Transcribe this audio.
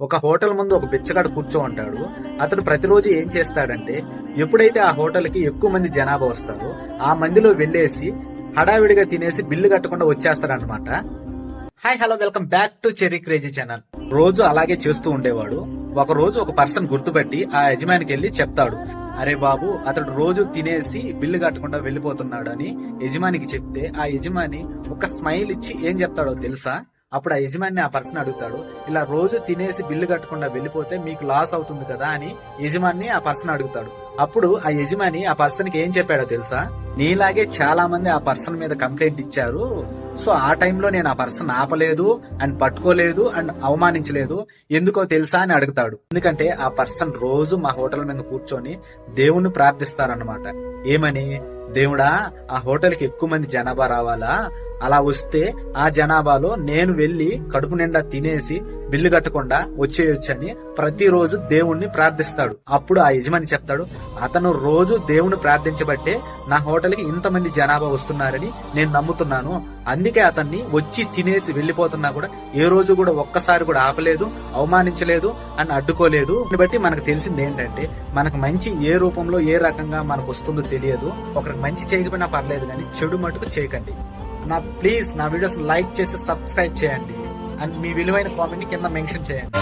ఒక హోటల్ ముందు ఒక బిచ్చగాడు కూర్చో ఉంటాడు అతడు ప్రతిరోజు ఏం చేస్తాడంటే ఎప్పుడైతే ఆ హోటల్కి ఎక్కువ మంది జనాభా వస్తారో ఆ మందిలో వెళ్ళేసి హడావిడిగా తినేసి బిల్లు కట్టకుండా వచ్చేస్తాడనమాట hi hello welcome back to cherry crazy channel. రోజు అలాగే చేస్తూ ఉండేవాడు. ఒక రోజు ఒక పర్సన్ గుర్తుపెట్టి ఆ యజమానికి వెళ్ళి చెప్తాడు. అరే బాబు అతడు రోజు తినేసి బిల్లు కట్టకుండా వెళ్ళిపోతున్నాడు అని యజమానికి చెప్తే ఆ యజమాని ఒక స్మైల్ ఇచ్చి ఏం చెప్తాడో తెలుసా? అప్పుడు ఆ యజమాని ఆ పర్సన్ అడుగుతాడు ఇలా రోజు తినేసి బిల్లు కట్టకుండా వెళ్ళిపోతే మీకు లాస్ అవుతుంది కదా? అని యజమాని ఆ పర్సన్ అడుగుతాడు. అప్పుడు ఆ యజమాని ఆ పర్సన్కి ఏం చెప్పాడో తెలుసా? నీలాగే చాలా మంది ఆ పర్సన్ మీద కంప్లైంట్ ఇచ్చారు. సో ఆ టైంలో నేను ఆ పర్సన్ ఆపలేదు అండ్ పట్టుకోలేదు అండ్ అవమానించలేదు. ఎందుకో తెలుసా? అని అడుగుతాడు. ఎందుకంటే ఆ పర్సన్ రోజు మా హోటల్ మీద కూర్చొని దేవుణ్ణి ప్రార్థిస్తారన్నమాట. ఏమని? దేవుడా ఆ హోటల్కి ఎక్కువ మంది జనాభా రావాలా? అలా వస్తే ఆ జనాభాలో నేను వెళ్ళి కడుపు నిండా తినేసి బిల్లు కట్టకుండా వచ్చేయొచ్చని ప్రతిరోజు దేవుణ్ణి ప్రార్థిస్తాడు. అప్పుడు ఆ యజమాని చెప్తాడు అతను రోజు దేవుని ప్రార్థించబట్టే నా హోటల్కి ఇంతమంది జనాభా వస్తున్నారని నేను నమ్ముతున్నాను. అందుకే అతన్ని వచ్చి తినేసి వెళ్ళిపోతున్నా కూడా ఏ రోజు కూడా ఒక్కసారి కూడా ఆపలేదు. అవమానించలేదు అని అడ్డుకోలేదు. బట్టి మనకు తెలిసింది ఏంటంటే మనకు మంచి ఏ రూపంలో ఏ రకంగా మనకు వస్తుందో తెలియదు. ఒకరికి మంచి చేయకపోయినా పర్లేదు కానీ చెడు మటుకు చేయకండి. నా ప్లీజ్ నా వీడియోస్ లైక్ చేసి సబ్స్క్రైబ్ చేయండి. అండ్ మీ విలువైన కామెంట్ కింద మెన్షన్ చేయండి.